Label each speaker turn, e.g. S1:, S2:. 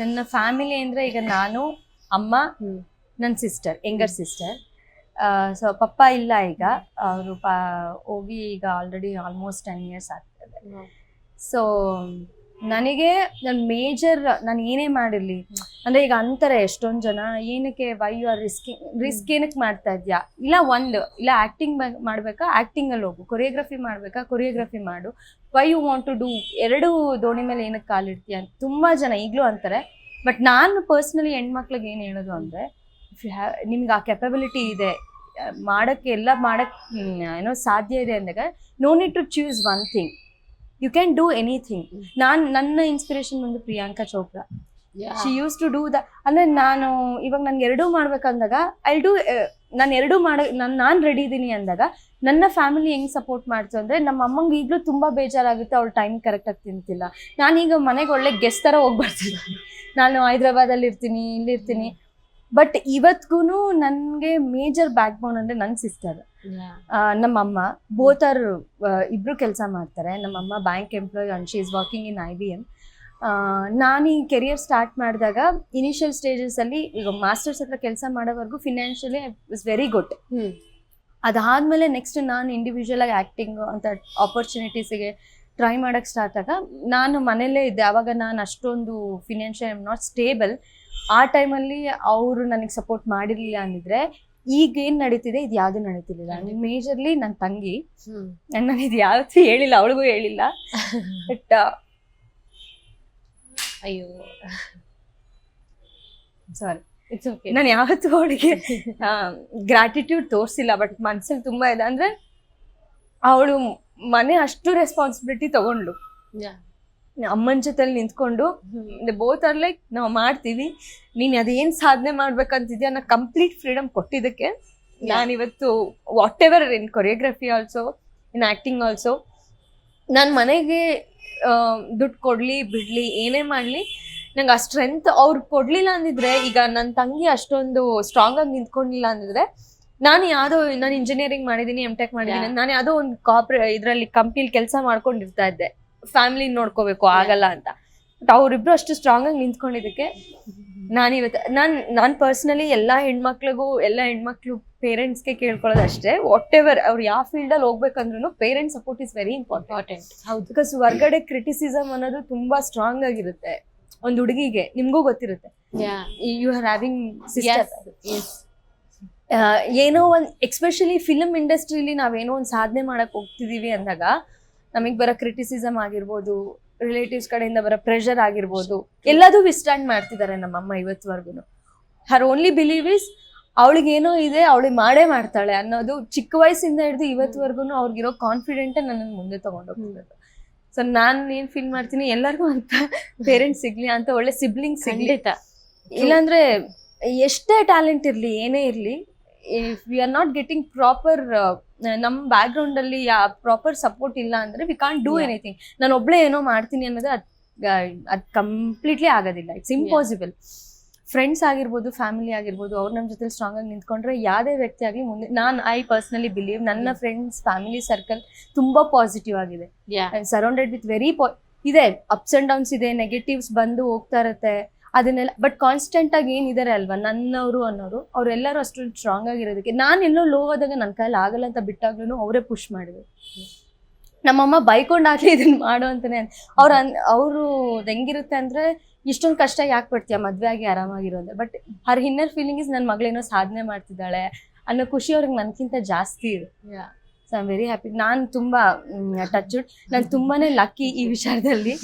S1: ನನ್ನ ಫ್ಯಾಮಿಲಿ ಅಂದ್ರೆ ಈಗ ನಾನು ಅಮ್ಮ ನನ್ನ sister younger sister so papa ಇಲ್ಲ ಈಗ. ಅವರು ಪಾ ಹೋಗಿ ಈಗ ಆಲ್ರೆಡಿ ಆಲ್ಮೋಸ್ಟ್ ಟೆನ್ ಇಯರ್ಸ್ ಆಗ್ತದೆ. ಸೊ ನನಗೆ ನನ್ನ ಮೇಜರ್ ನಾನು ಏನೇ ಮಾಡಿರಲಿ. ಅಂದರೆ ಈಗ ಅಂತಾರೆ ಎಷ್ಟೊಂದು ಜನ, ಏನಕ್ಕೆ why you are risking risk ಏನಕ್ಕೆ ಮಾಡ್ತಾ ಇದೆಯಾ? ಇಲ್ಲ ಒಂದು, ಇಲ್ಲ ಆ್ಯಕ್ಟಿಂಗ್ ಮಾಡಬೇಕಾ? ಆ್ಯಕ್ಟಿಂಗಲ್ಲಿ ಹೋಗು. ಕೊರಿಯೋಗ್ರಫಿ ಮಾಡಬೇಕಾ? ಕೊರಿಯೋಗ್ರಫಿ ಮಾಡು. Why you want to do ಎರಡು ದೋಣಿ ಮೇಲೆ ಏನಕ್ಕೆ ಕಾಲಿಡ್ತೀಯ ಅಂತ ತುಂಬಾ ಜನ ಈಗಲೂ ಅಂತಾರೆ. ಬಟ್ ನಾನು ಪರ್ಸ್ನಲಿ ಹೆಣ್ಮಕ್ಳಿಗೆ ಏನು ಹೇಳೋದು ಅಂದರೆ ಇಫ್ ಯು ಹ್ಯಾವ್ ನಿಮ್ಗೆ ಆ ಕೆಪಬಿಲಿಟಿ ಇದೆ ಮಾಡೋಕ್ಕೆ ಎಲ್ಲ ಮಾಡೋಕ್ಕೆ ಏನೋ ಸಾಧ್ಯ ಇದೆ ಅಂದಾಗ no need to choose one thing you can do anything ನಾನು ನನ್ನ ಇನ್ಸ್ಪಿರೇಷನ್ ಬಂದು Priyanka Chopra. She use to do the ಅಂದ್ರೆ ನಾನು ಇವಾಗ ನನ್ಗೆ ಎರಡೂ ಮಾಡ್ಬೇಕಂದಾಗ ಐ ಡೂ ನಾನು ಎರಡೂ ಮಾಡ ನಾನು ನಾನು ರೆಡಿ ಇದ್ದೀನಿ ಅಂದಾಗ ನನ್ನ ಫ್ಯಾಮಿಲಿ ಹೆಂಗೆ ಸಪೋರ್ಟ್ ಮಾಡ್ತು ಅಂದರೆ ನಮ್ಮ ಅಮ್ಮಂಗೆ ಈಗಲೂ ತುಂಬ ಬೇಜಾರಾಗುತ್ತೆ ಅವಳು ಟೈಮ್ ಕರೆಕ್ಟಾಗಿ ತಿಂತಿಲ್ಲ. ನಾನೀಗ ಮನೆಗೆ ಒಳ್ಳೆ ಗೆಸ್ಟ್ ಥರ ಹೋಗಿ ನಾನು ಹೈದ್ರಾಬಾದಲ್ಲಿ ಇರ್ತೀನಿ ಇಲ್ಲಿರ್ತೀನಿ. ಬಟ್ ಇವತ್ಗೂ ನನಗೆ ಮೇಜರ್ ಬ್ಯಾಕ್ ಬೋನ್ ಅಂದ್ರೆ ನನ್ನ ಸಿಸ್ಟರ್ ನಮ್ಮ ಅಮ್ಮ ಬೋತ್ ಆರ್ ಇಬ್ರು ಕೆಲಸ ಮಾಡ್ತಾರೆ. ನಮ್ಮ ಅಮ್ಮ bank employee and she is working in I B M ನಾನು ಈ ಕೆರಿಯರ್ ಸ್ಟಾರ್ಟ್ ಮಾಡಿದಾಗ ಇನಿಷಿಯಲ್ ಸ್ಟೇಜಸಲ್ಲಿ ಈಗ ಮಾಸ್ಟರ್ಸ್ ಹತ್ರ ಕೆಲಸ ಮಾಡೋವರೆಗೂ ಫಿನಾನ್ಷಿಯಲಿ ಇಸ್ ವೆರಿ ಗುಡ್ ಅದಾದ್ಮೇಲೆ ನೆಕ್ಸ್ಟ್ ನಾನು ಇಂಡಿವಿಜುವಲ್ ಆಗಿ ಆಕ್ಟಿಂಗ್ ಅಂತ ಆಪರ್ಚುನಿಟೀಸಿಗೆ ಟ್ರೈ ಮಾಡೋಕ್ಕೆ ಸ್ಟಾರ್ಟ್ ಆಗ ನಾನು ಮನೇಲೇ ಇದ್ದೆ. ಆವಾಗ ನಾನು ಅಷ್ಟೊಂದು ಫಿನಾನ್ಷಿಯಲ್ ಆಮ್ ನಾಟ್ ಸ್ಟೇಬಲ್ ಆ ಟೈಮಲ್ಲಿ ಅವರು ನನಗೆ ಸಪೋರ್ಟ್ ಮಾಡಿರಲಿಲ್ಲ ಅಂದಿದ್ರೆ ಈಗ ಏನ್ ನಡೀತಿದೆ? ಇದು ಯಾವ್ದು ನಡೀತಿರ್ಲಿಲ್ಲ. ಮೇಜರ್ಲಿ ನನ್ನ ತಂಗಿ. ನಾನು ಇದು ಯಾವತ್ತೂ ಹೇಳಿಲ್ಲ ಅವಳಿಗೂ ಹೇಳಿಲ್ಲ. ಬಟ್
S2: ಅಯ್ಯೋ.
S1: ಸಾರಿ
S2: ಇಟ್ಸ್ ಓಕೆ
S1: ನಾನು ಯಾವತ್ತೂ ಅವಳಿಗೆ ಗ್ರಾಟಿಟ್ಯೂಡ್ ತೋರಿಸಿಲ್ಲ. ಬಟ್ ಮನ್ಸಲ್ಲಿ ತುಂಬಾ ಇದೆ ಅಂದ್ರೆ ಅವಳು ಮನೆ ಅಷ್ಟು ರೆಸ್ಪಾನ್ಸಿಬಿಲಿಟಿ ತಗೊಂಡ್ಲು ಅಮ್ಮನ ಜೊತೆಲಿ ನಿಂತ್ಕೊಂಡು ಬೋತ್ ಆರ್ ಲೈಕ್ ನಾವು ಮಾಡ್ತೀವಿ. ನೀನು ಅದೇನು ಸಾಧನೆ ಮಾಡ್ಬೇಕಂತಿದ್ಯಾ? ನಾ ಕಂಪ್ಲೀಟ್ ಫ್ರೀಡಮ್ ಕೊಟ್ಟಿದ್ದಕ್ಕೆ. ನಾನಿವತ್ತು whatever in choreography also in acting also ನಾನು ಮನೆಗೆ ದುಡ್ಡು ಕೊಡಲಿ ಬಿಡಲಿ ಏನೇ ಮಾಡಲಿ ನಂಗೆ ಆ ಸ್ಟ್ರೆಂತ್ ಅವ್ರು ಕೊಡಲಿಲ್ಲ ಅಂದಿದ್ರೆ ಈಗ ನನ್ನ ತಂಗಿ ಅಷ್ಟೊಂದು ಸ್ಟ್ರಾಂಗ್ ಆಗಿ ನಿಂತ್ಕೊಂಡಿಲ್ಲ ಅಂದಿದ್ರೆ ನಾನು ಯಾವುದೋ ನಾನು ಇಂಜಿನಿಯರಿಂಗ್ ಮಾಡಿದ್ದೀನಿ ಎಂ ಟೆಕ್ ಮಾಡಿದ್ದೀನಿ ನಾನು ಯಾವುದೋ ಒಂದು ಕಾಪ್ರೇ ಇದರಲ್ಲಿ ಕಂಪ್ನಿಲಿ ಕೆಲಸ ಮಾಡ್ಕೊಂಡಿರ್ತಾ ಇದ್ದೆ. ಫ್ಯಾಮಿಲಿ ನೋಡ್ಕೋಬೇಕು ಆಗಲ್ಲ ಅಂತ. ಬಟ್ ಅವರಿಬ್ರು ಅಷ್ಟು ಸ್ಟ್ರಾಂಗ್ ಆಗಿ ನಿಂತ್ಕೊಂಡಿದ್ದಕ್ಕೆ ನಾನು ಇವತ್ತು ನಾನು ನಾನು ಪರ್ಸ್ನಲಿ ಎಲ್ಲ ಹೆಣ್ಮಕ್ಳಿಗೂ ಎಲ್ಲ ಹೆಣ್ಮಕ್ಳು ಪೇರೆಂಟ್ಸ್ಗೆ ಕೇಳ್ಕೊಳ್ಳೋದು ಅಷ್ಟೇ. ವಾಟ್ ಎವರ್ ಅವ್ರು ಯಾವ ಫೀಲ್ಡಲ್ಲಿ ಹೋಗ್ಬೇಕಂದ್ರೂ parents support is very important
S2: ಹೌದು.
S1: ಬಿಕಾಸ್ ಹೊರ್ಗಡೆ ಕ್ರಿಟಿಸಿಸಮ್ ಅನ್ನೋದು ತುಂಬಾ ಸ್ಟ್ರಾಂಗ್ ಆಗಿರುತ್ತೆ. ಒಂದು ಹುಡುಗಿಗೆ ನಿಮಗೂ ಗೊತ್ತಿರುತ್ತೆ.
S2: ಯಾ
S1: ಆರ್ ಹ್ಯಾವಿಂಗ್ ಏನೋ ಒಂದು ಎಕ್ಸ್ಪೆಷಲಿ ಫಿಲಮ್ ಇಂಡಸ್ಟ್ರಿಲಿ ನಾವೇನೋ ಒಂದು ಸಾಧನೆ ಮಾಡಕ್ ಹೋಗ್ತಿದೀವಿ ಅಂದಾಗ ನಮಗೆ ಬರೋ ಕ್ರಿಟಿಸಿಸಮ್ ಆಗಿರ್ಬೋದು ರಿಲೇಟಿವ್ಸ್ ಕಡೆಯಿಂದ ಬರೋ ಪ್ರೆಷರ್ ಆಗಿರ್ಬೋದು ಎಲ್ಲದೂ ವಿಸ್ಟ್ಯಾಂಡ್ ಮಾಡ್ತಿದ್ದಾರೆ ನಮ್ಮಮ್ಮ ಇವತ್ತುವರೆಗೂ ಹರ್ ಓನ್ಲಿ ಬಿಲೀವ್ ಇಸ್ ಅವಳಿಗೇನೋ ಇದೆ ಅವಳಿಗೆ ಮಾಡೇ ಮಾಡ್ತಾಳೆ ಅನ್ನೋದು ಚಿಕ್ಕ ವಯಸ್ಸಿಂದ ಹಿಡಿದು ಇವತ್ತುವರೆಗೂ ಅವ್ರಿಗಿರೋ ಕಾನ್ಫಿಡೆಂಟ್ ನನ್ನನ್ನು ಮುಂದೆ ತಗೊಂಡೋಗ್ತಿರೋದು. ಸೊ ನಾನು ಏನು ಫೀಲ್ ಮಾಡ್ತೀನಿ ಎಲ್ಲರಿಗೂ ಅಂತ ಪೇರೆಂಟ್ಸ್ ಸಿಗ್ಲಿ ಅಂತ ಒಳ್ಳೆ ಸಿಬ್ಲಿಂಗ್ ಸಿಗ್ಲಿ. ಇಲ್ಲಾಂದ್ರೆ ಎಷ್ಟೇ ಟ್ಯಾಲೆಂಟ್ ಇರಲಿ ಏನೇ ಇರಲಿ if we are not getting proper ನಮ್ಮ ಬ್ಯಾಕ್ಗ್ರೌಂಡ್ ಅಲ್ಲಿ ಪ್ರಾಪರ್ ಸಪೋರ್ಟ್ ಇಲ್ಲ ಅಂದ್ರೆ ವಿ ಕಾಂಟ್ ಡೂ. ಎನಿಥಿಂಗ್ ನಾನು ಒಬ್ಳೆ ಏನೋ ಮಾಡ್ತೀನಿ ಅನ್ನೋದು ಅದ್ ಅದು ಕಂಪ್ಲೀಟ್ಲಿ ಆಗೋದಿಲ್ಲ. ಇಟ್ಸ್ ಇಂಪಾಸಿಬಲ್ ಫ್ರೆಂಡ್ಸ್ ಆಗಿರ್ಬೋದು ಫ್ಯಾಮಿಲಿ ಆಗಿರ್ಬೋದು ಅವ್ರು ನಮ್ಮ ಜೊತೆ ಸ್ಟ್ರಾಂಗ್ ಆಗಿ ನಿಂತ್ಕೊಂಡ್ರೆ ಯಾವುದೇ ವ್ಯಕ್ತಿ ಆಗಲಿ ಮುಂದೆ ನಾನು ಐ ಪರ್ಸ್ನಲಿ ಬಿಲೀವ್ ನನ್ನ ಫ್ರೆಂಡ್ಸ್ ಫ್ಯಾಮಿಲಿ ಸರ್ಕಲ್ ತುಂಬಾ ಪಾಸಿಟಿವ್ ಆಗಿದೆ. ಸರೌಂಡೆಡ್ ವಿತ್ ವೆರಿ ಇದೆ ಅಪ್ಸ್ ಅಂಡ್ ಡೌನ್ಸ್ ಇದೆ ನೆಗೆಟಿವ್ಸ್ ಬಂದು ಹೋಗ್ತಾ ಇರುತ್ತೆ. ಅದನ್ನೆಲ್ಲ ಬಟ್ ಕಾನ್ಸ್ಟೆಂಟ್ ಆಗಿ ಏನಿದ್ದಾರೆ ಅಲ್ವಾ? ನನ್ನವರು ಅನ್ನೋರು ಅವರೆಲ್ಲರೂ ಅಷ್ಟು ಸ್ಟ್ರಾಂಗ್ ಆಗಿರೋದಕ್ಕೆ ನಾನು ಎಲ್ಲೋ ಲೋ ಆದಾಗ ನನ್ನ ಕೈಲಿ ಆಗಲ್ಲ ಅಂತ ಬಿಟ್ಟಾಗ್ಲೂ ಅವರೇ ಪುಷ್ ಮಾಡಿದ್ರು. ನಮ್ಮಮ್ಮ ಬೈಕೊಂಡಾಗ್ಲಿ ಇದನ್ನ ಮಾಡು ಅಂತಾನೆ ಅನ್ ಅವರು ಹೆಂಗಿರುತ್ತೆ ಅಂದ್ರೆ ಇಷ್ಟೊಂದು ಕಷ್ಟ ಯಾಕೆ ಪಡ್ತೀಯ? ಮದುವೆ ಆಗಿ ಅಂತ. But her inner feeling is ನನ್ನ ಮಗಳೇನೋ ಸಾಧನೆ ಮಾಡ್ತಿದ್ದಾಳೆ ಅನ್ನೋ ಖುಷಿ ಅವ್ರಿಗೆ ನನಗಿಂತ ಜಾಸ್ತಿ ಇದೆ
S2: yeah
S1: so I very happy ನಾನು ತುಂಬ ಟಚ್ ನಾನು ತುಂಬಾನೇ ಲಕ್ಕಿ ಈ ವಿಚಾರದಲ್ಲಿ.